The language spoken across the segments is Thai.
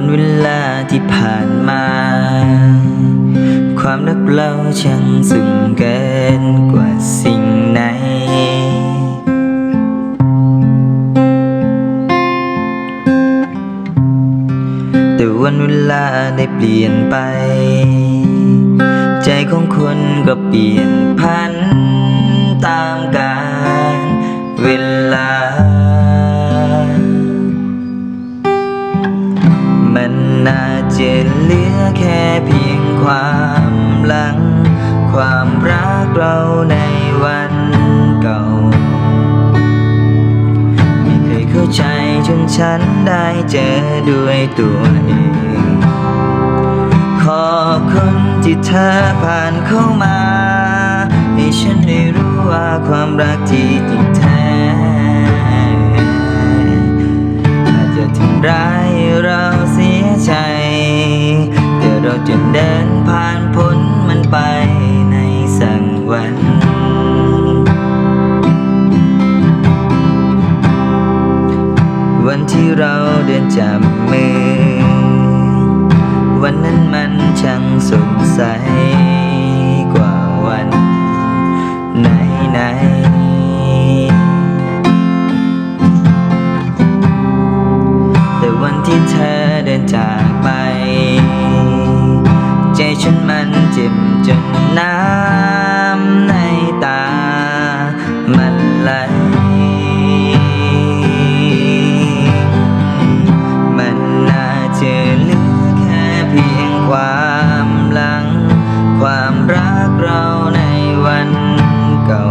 วันเวลาที่ผ่านมา ความรักเราช่างซึ้งเกินกว่าสิ่งไหน แต่วันเวลาได้เปลี่ยนไป ใจของคนก็เปลี่ยนพันตามกาลเวลา จะเหลือแค่เพียงความหลัง ความรักเราในวันเก่า ไม่เคยเข้าใจจนฉันได้เจอด้วยตัวเอง ขอบคุณที่เธอผ่านเข้ามา ให้ฉันได้รู้ว่าความรักที่จริงแท้อาจจะทำร้ายเรา จะเดินผ่านพ้นมันไปในสักวันวันที่เราเดินจับมือ วันนั้นมันช่างสดใสกว่าวันไหน จ็บจนน้ำในตา มันไหล มันน่าจะเหลือแค่เพียงความหลัง ความรักเราในวันเก่า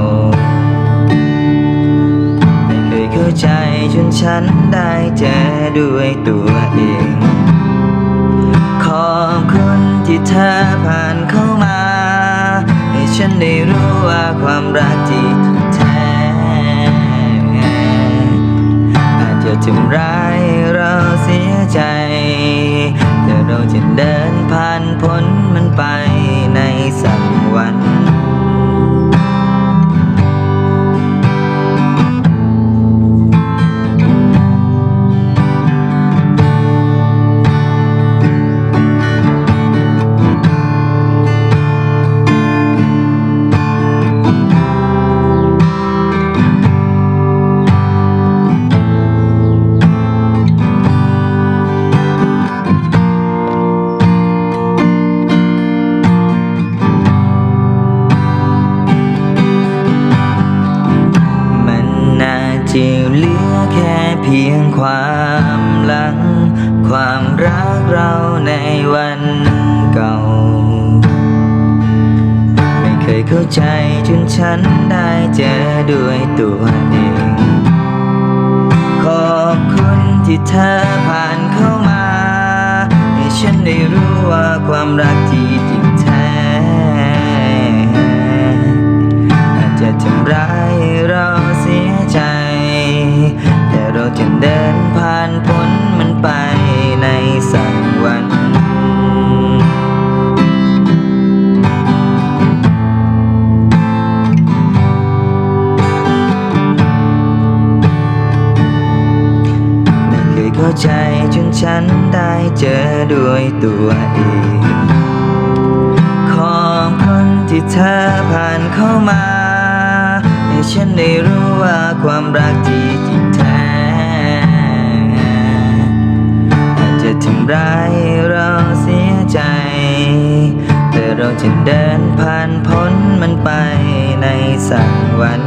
ไม่เคยเข้าใจจนฉันได้เจอด้วยตัวเอง ขอบคุณ ที่เธอผ่านเข้ามา ให้ฉันได้รู้ว่าความรักที่แท้อาจจะทำร้ายเราเสียใจ แต่เราจะเดินผ่านพ้น จะเหลือแค่เพียงความหลัง ความรักเราในวันเก่า ไม่เคยเข้าใจจนฉันได้เจอด้วยตัวเอง ขอบคุณที่เธอผ่านเข้ามา ให้ฉันได้รู้ว่าความรักที่จริงแท้อาจจะทำร้ายเราเสียใจ ไม่เคยเข้าใจจนฉันได้เจอด้วยตัวเอง ขอบคุณที่เธอผ่านเข้ามา ให้ฉันได้รู้ว่าความรักที่จริงแท้ อาจจะทำร้ายเราเสียใจ แต่เราจะเดินผ่านพ้นมันไปในสักวัน